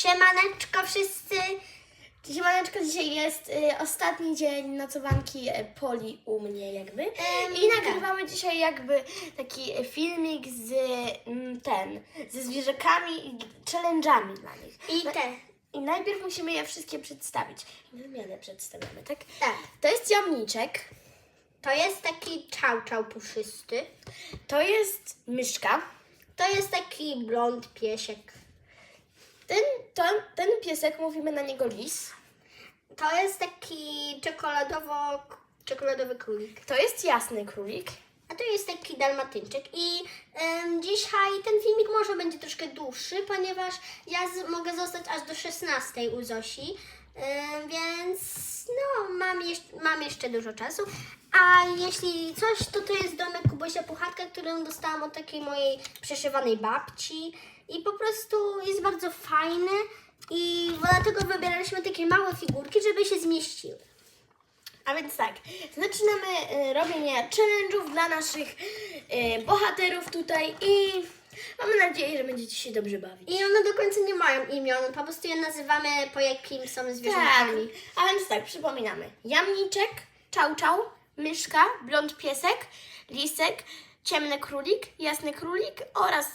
Siemaneczko wszyscy. Siemaneczko, dzisiaj jest y, ostatni dzień nocowanki y, Poli u mnie jakby. I tak. nagrywamy dzisiaj jakby taki y, filmik z mm, ten, ze zwierzakami i challenge'ami dla nich. I Na- te. I najpierw musimy je wszystkie przedstawić. I wymianę przedstawiamy, tak? Tak. To jest jamniczek, To jest taki czał czał puszysty. to jest myszka, To jest taki blond piesiek. Ten, to, ten piesek, mówimy na niego lis. To jest taki czekoladowo, czekoladowy królik. To jest jasny królik. A to jest taki dalmatyńczyk. I em, dzisiaj ten filmik może będzie troszkę dłuższy, ponieważ ja z, mogę zostać aż do 16 u Zosi. Em, więc no, mam, jeszcze, mam jeszcze dużo czasu. A jeśli coś, to to jest domek Kubosia Puchatka, którą dostałam od takiej mojej przeszywanej babci. I po prostu jest bardzo fajny. I dlatego wybieraliśmy takie małe figurki, żeby się zmieściły. A więc tak, zaczynamy y, robienie challenge'ów dla naszych y, bohaterów tutaj i mamy nadzieję, że będziecie się dobrze bawić. I one do końca nie mają imion, po prostu je nazywamy po jakim są Tak, zwierzętami. a więc tak, przypominamy. Jamniczek, czał czał, myszka, blond piesek, lisek, ciemny królik, jasny królik oraz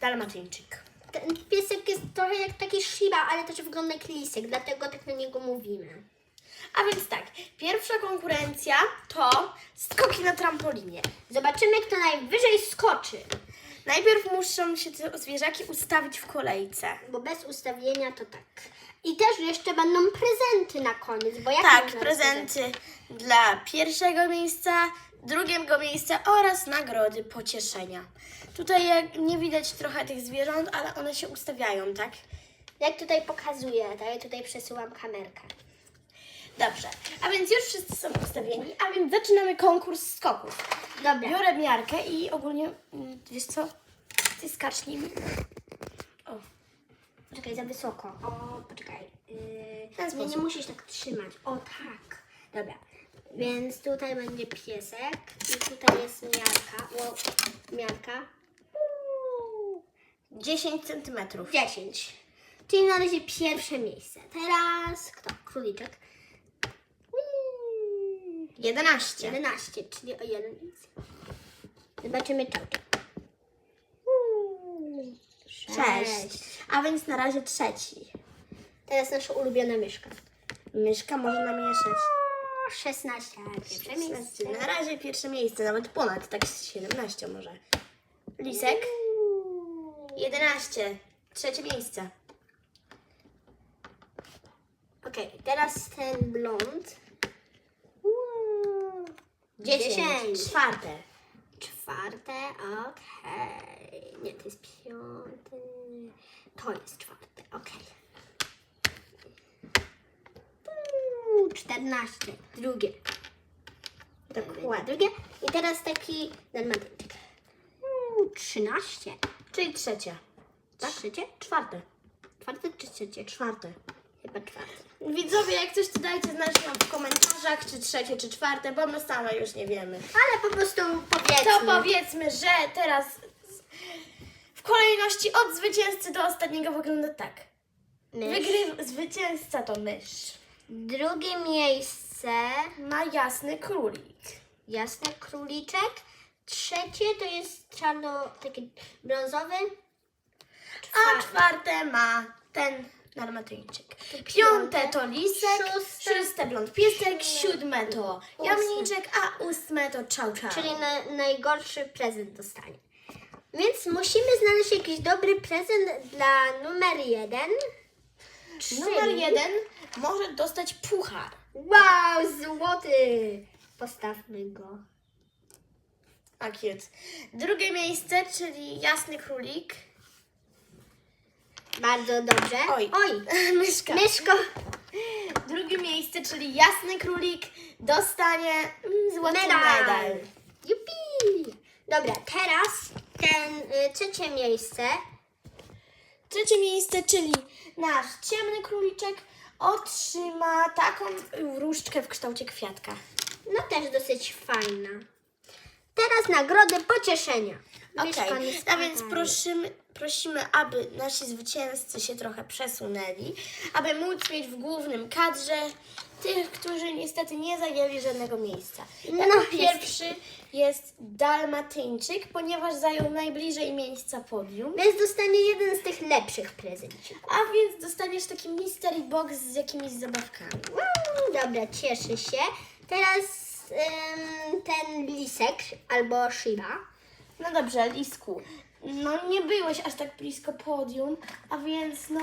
dalmatyńczyk. Ten piesek jest trochę jak taki Shiba, ale też wygląda jak lisek, dlatego tak na niego mówimy. A więc tak, pierwsza konkurencja to skoki na trampolinie. Zobaczymy, kto najwyżej skoczy, Najpierw muszą się te zwierzaki ustawić w kolejce. bo bez ustawienia to tak. I też jeszcze będą prezenty na koniec, bo jak Tak, można prezenty dla pierwszego miejsca, drugiego miejsca oraz nagrody pocieszenia. Tutaj jak nie widać trochę tych zwierząt, ale one się ustawiają, tak? Jak tutaj pokazuję, to ja tutaj przesyłam kamerkę. Dobrze, a więc już wszyscy są ustawieni, a więc zaczynamy konkurs skoków. Dobra. Biorę miarkę i ogólnie, mm, wiesz co, ty skacz nimi. O, Poczekaj, za wysoko. O, poczekaj. Yy, nie, nie musisz tak trzymać. O, tak. Dobra. Więc tutaj będzie piesek i tutaj jest miarka. O, miarka. 10 centymetrów. 10. Czyli na razie pierwsze miejsce. Teraz kto? Króliczek. Uuu, 11. 11, czyli o jeden więcej. Zobaczymy czałczek. Sześć. A więc na razie trzeci. Teraz nasza ulubiona myszka. Myszka może namieszać. 16, ale pierwsze miejsce. Na razie pierwsze miejsce, nawet ponad, tak z 17 może. Lisek, 11. Trzecie miejsce. Okej, teraz ten blond. 10. 10. Czwarte. Czwarte, okej. Nie, to jest piąte. To jest czwarte, okej. Uuu, 14, drugie. Dokładnie. Drugie. I teraz taki. Uuu, 13. Czyli trzecie. Tak? Trzecie? Czwarte. Czwarte czy trzecie? Czwarte. Czwarte. Widzowie, jak coś to dajcie znać nam w komentarzach, czy trzecie, czy czwarte, bo my same już nie wiemy. Ale po prostu powiedzmy. To powiedzmy, że teraz w kolejności od zwycięzcy do ostatniego wygląda tak. Mysz. Wygryw zwycięzca to mysz. Drugie miejsce Ma jasny królik. jasny króliczek. Trzecie to jest czarno, taki brązowy. A czwarte ma ten dalmatyńczyk. Piąte to lisek, Szóste. szóste blond piesek, siódme to jamniczek, a ósme to czał czał. Czyli na, najgorszy prezent dostanie. Więc musimy znaleźć jakiś dobry prezent dla numer jeden. Numer czyli- jeden może dostać puchar. Wow, złoty! Postawmy go. A cute. Drugie miejsce, czyli jasny królik. Bardzo dobrze. Oj, Oj. myszka. Myszko. Drugie miejsce, czyli jasny królik dostanie mm, złoty Medal. medal. Jupi! Dobra, teraz ten y, trzecie miejsce. Trzecie miejsce, czyli nasz ciemny króliczek otrzyma taką różdżkę w kształcie kwiatka. No też dosyć fajna. Teraz nagrody pocieszenia. Okej, Mieszkanie a więc prosimy, prosimy, aby nasi zwycięzcy się trochę przesunęli, aby móc mieć w głównym kadrze tych, którzy niestety nie zajęli żadnego miejsca. No, Jako jest- pierwszy jest Dalmatyńczyk, ponieważ zajął najbliżej miejsca podium. Więc dostanie jeden z tych lepszych prezenców. A więc dostaniesz taki mystery box z jakimiś zabawkami. Mm, Dobra, cieszę się. Teraz ten lisek albo Shiba. No dobrze, Lisku. No nie byłeś aż tak blisko podium, a więc no...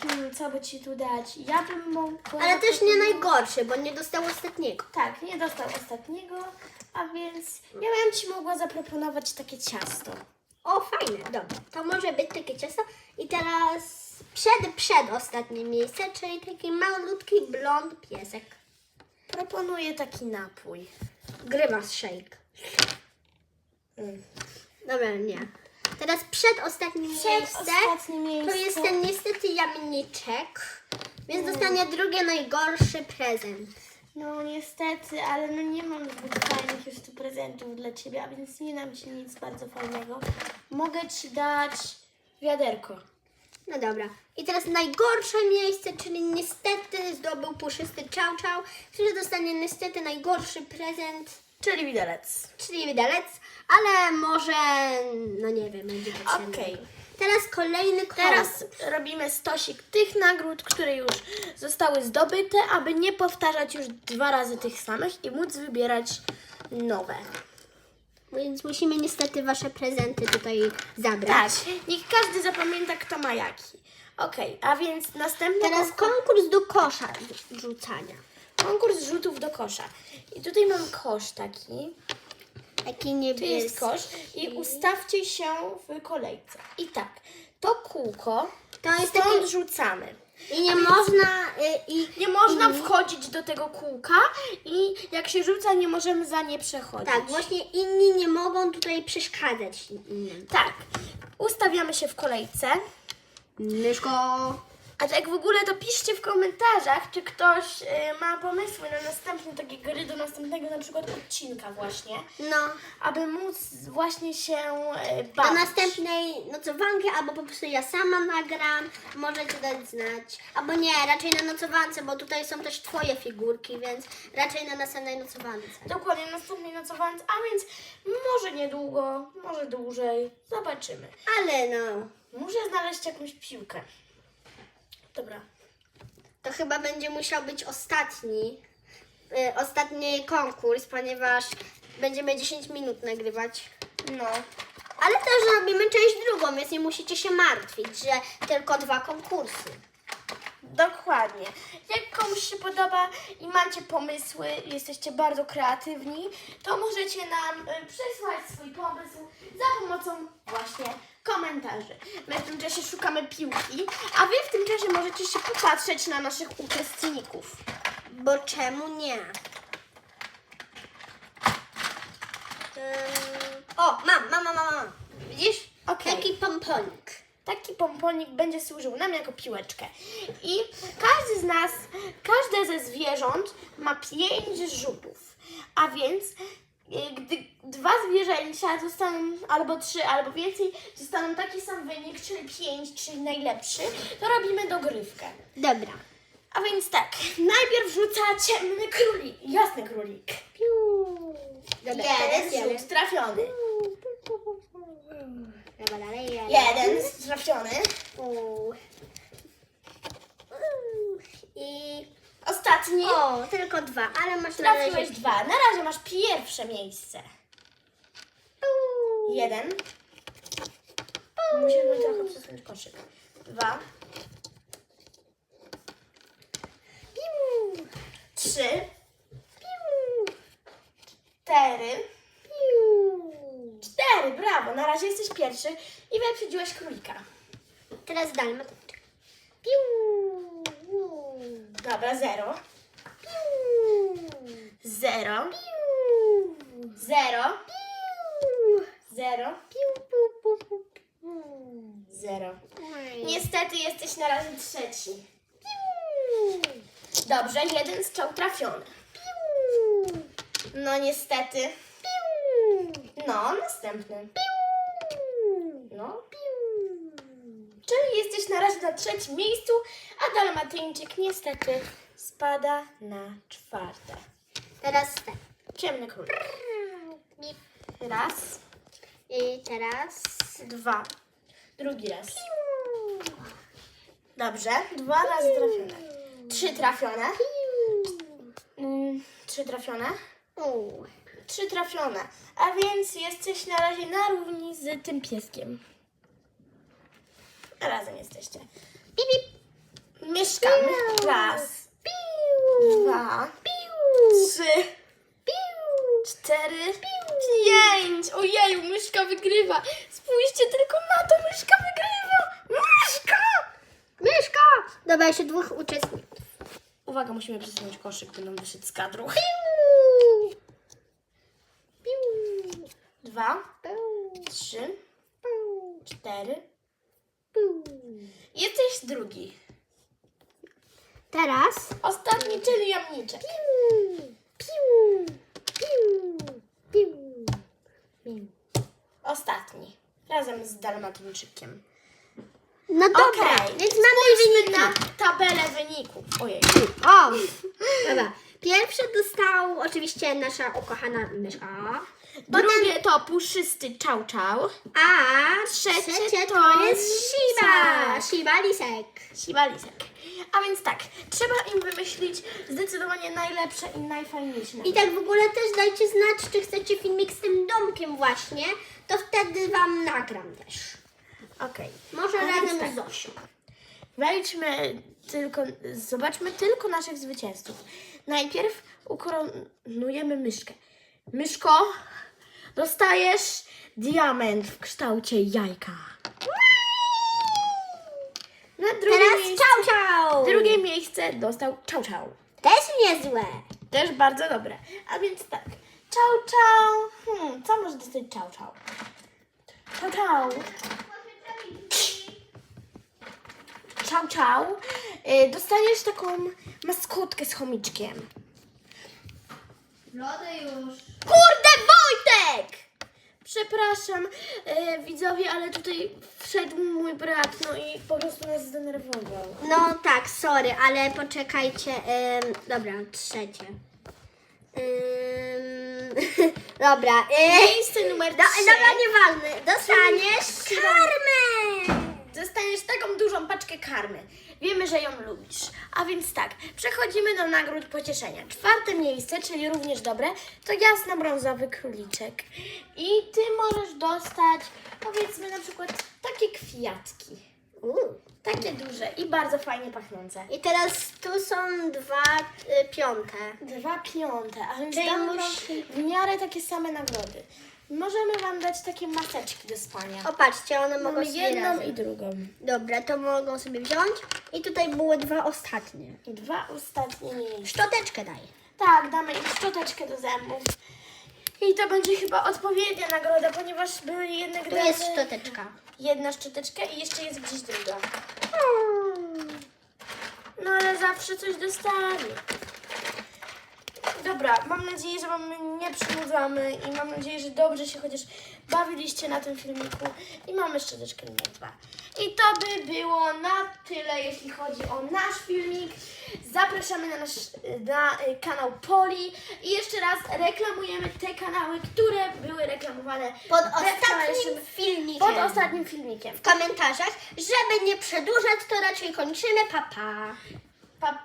Hmm, co by ci tu dać? Ja bym mogła... Ale też nie najgorszy, bo nie dostał ostatniego. Tak, nie dostał ostatniego, a więc ja bym ci mogła zaproponować takie ciasto. O, fajne, dobra. To może być takie ciasto. I teraz przed, przed ostatnie miejsce, czyli taki malutki blond piesek. Proponuję taki napój. Grymas shake. Mm. Dobra, nie. Teraz przed ostatnim Przed miejsce. To jest ten niestety jamniczek. Więc dostanie drugi najgorszy prezent. No niestety, ale no nie mam zbyt fajnych już tu prezentów dla ciebie, a więc nie dam ci nic bardzo fajnego. Mogę ci dać wiaderko. No dobra. I teraz najgorsze miejsce, czyli niestety zdobył puszysty czał czał, który dostanie niestety najgorszy prezent, Czyli widelec. czyli widelec, ale może, no nie wiem, będzie potrzebny. Okej. Teraz kolejny konkurs. Teraz robimy stosik tych nagród, które już zostały zdobyte, aby nie powtarzać już dwa razy tych samych i móc wybierać nowe. Więc musimy niestety wasze prezenty tutaj zabrać. Tak, niech każdy zapamięta, kto ma jaki. Okej, a więc następny Teraz konkurs do kosza rzucania. konkurs rzutów do kosza. I tutaj mam kosz taki. Taki Tu niebieski. jest kosz i ustawcie się w kolejce. I tak, to kółko To jest stąd rzucamy. I nie można... Y, i Nie można wchodzić do tego kółka i jak się rzuca, nie możemy za nie przechodzić. Tak, właśnie inni nie mogą tutaj przeszkadzać innym. Tak. Ustawiamy się w kolejce. Myszko... A tak w ogóle to piszcie w komentarzach, czy ktoś y, ma pomysły na następne takie gry do następnego na przykład odcinka właśnie, No, aby móc właśnie się y, do bawić. następnej nocowanki, albo po prostu ja sama nagram, możecie dać znać. Albo nie, raczej na nocowance, bo tutaj są też twoje figurki, więc raczej na następnej nocowance. Dokładnie, następnej nocowance, a więc może niedługo, może dłużej, zobaczymy. Ale no, Muszę znaleźć jakąś piłkę. Dobra. to chyba będzie musiał być ostatni, y, ostatni konkurs, ponieważ będziemy 10 minut nagrywać. No. Ale też robimy część drugą, więc nie musicie się martwić, że tylko dwa konkursy. Dokładnie. Jak komuś się podoba i macie pomysły, jesteście bardzo kreatywni, to możecie nam y, przesłać swój pomysł za pomocą właśnie komentarzy. My w tym czasie szukamy piłki, a wy w tym czasie możecie się popatrzeć na naszych uczestników. Bo czemu nie? Ym, o, mam, mam, mam, mam. mam. Widzisz? Okej. Taki pomponik. Taki pomponik będzie służył nam jako piłeczkę. I każdy z nas, każde ze zwierząt ma pięć rzutów. A więc y, gdy dwa zwierzęcia dostaną, albo trzy, albo więcej, dostaną taki sam wynik, czyli pięć, czyli najlepszy, to robimy dogrywkę. Dobra. A więc tak, najpierw rzuca ciemny królik, jasny królik. Piu. Dobra, teraz Jeden jeden. rzut trafiony. Dalej jeden. Jeden trafiony. I... Ostatni. O, tylko dwa, ale masz na Trafiłeś razie... dwa. Na razie masz pierwsze miejsce. Jeden. Musisz mi trochę przesunąć koszyk. Dwa. Piu. Trzy. Piu. Cztery. Piu. Cztery, brawo. Na razie jesteś pierwszy i wyprzedziłeś królika. Teraz dalmatyczek. Piu. Dobra, zero. Piu. Zero. Piu. Zero. Piu. Zero. Piu, pu, pu, pu, pu. Zero. Niestety jesteś na razie trzeci. Piu. Dobrze, jeden strzał trafiony. Piu. No niestety. Piu. No, następny. No. Czyli jesteś na razie na trzecim miejscu, a Dalmatyńczyk niestety spada na czwarte. Teraz ten. Ciemny król. Raz, I teraz... dwa. Drugi raz. Dobrze, dwa razy trafione. Trzy trafione. Mm, Trzy trafione. Trzy trafione. A więc jesteś na razie na równi z tym pieskiem. Razem jesteście. Bip, bip. Mieszkamy. Raz, Piu. dwa, Piu. trzy, Piu. cztery, pięć. Ojeju, myszka wygrywa. Spójrzcie tylko na to, myszka wygrywa. Myszka! Myszka! Dobra, jeszcze dwóch uczestników. Uwaga, musimy przesunąć koszyk, by nam wyszedł z kadru. Piu. Piu. Dwa, Piu. trzy, Piu. cztery. Jesteś drugi. Teraz... Ostatni, czyli jamniczek. Piu. Piu. Piu. Piu. Piu. Ostatni. Razem z Dalmatyńczykiem. No dobra, Okej, więc mamy wyniki. na tabelę wyników. Ojej. O! Dobra. Pierwszy dostał oczywiście nasza ukochana myszka. Drugie to puszysty czał czał. A Trzecie trzecie to to jest Shiba. Shiba Lisek. Siwa lisek. A więc tak, trzeba im wymyślić zdecydowanie najlepsze i najfajniejsze. I tak w ogóle też dajcie znać, czy chcecie filmik z tym domkiem właśnie, to wtedy wam nagram też. Okej. Może A razem tak. z Zosią. Wejdźmy tylko, zobaczmy tylko naszych zwycięzców. Najpierw ukoronujemy myszkę. Myszko, dostajesz diament w kształcie jajka. Na drugie, Teraz miejsce, ciao ciao! drugie miejsce dostał czał czał. Też niezłe. Też bardzo dobre. A więc tak, czał czał. Hmm, co może dostać czał czał? Czał czał. Czał czał. Y, dostaniesz taką maskotkę z chomiczkiem. Lody już. Kurde, Wojtek! Przepraszam, e, widzowie, ale tutaj wszedł mój brat, no i po prostu nas zdenerwował. No tak, sorry, ale poczekajcie. Ym, dobra, trzecie. Ym, dobra. Ym, Miejsce numer do, trzy. dobra, nieważne. Dostaniesz karmę. Dostaniesz taką dużą paczkę karmy. Wiemy, że ją lubisz. A więc tak, przechodzimy do nagród pocieszenia. Czwarte miejsce, czyli również dobre, to jasno-brązowy króliczek. I ty możesz dostać, powiedzmy na przykład, takie kwiatki. U. Takie duże i bardzo fajnie pachnące. I teraz tu są dwa y, piąte. Dwa piąte, a więc Czyli musi- w miarę takie same nagrody. Możemy Wam dać takie maseczki do spania. O, patrzcie, one mogą Mamy sobie jedną razem. i drugą. Dobra, to mogą sobie wziąć. I tutaj były dwa ostatnie. I dwa ostatnie miejsca. Szczoteczkę daj. Tak, damy im szczoteczkę do zębów. I to będzie chyba odpowiednia nagroda, ponieważ były jedne Tu jest szczoteczka. Jedna szczoteczka i jeszcze jest gdzieś druga. No ale zawsze coś dostali. Dobra, mam nadzieję, że Wam nie przynudzamy i mam nadzieję, że dobrze się chociaż bawiliście na tym filmiku i mamy szczoteczkę numer dwa. I to by było na tyle, jeśli chodzi o nasz filmik. Zapraszamy na nasz na y, kanał Poli i jeszcze raz reklamujemy te kanały, które były reklamowane Pod ostatnim filmikiem. pod ostatnim filmikiem. w komentarzach. Żeby nie przedłużać, to raczej kończymy. Pa, pa. Pa,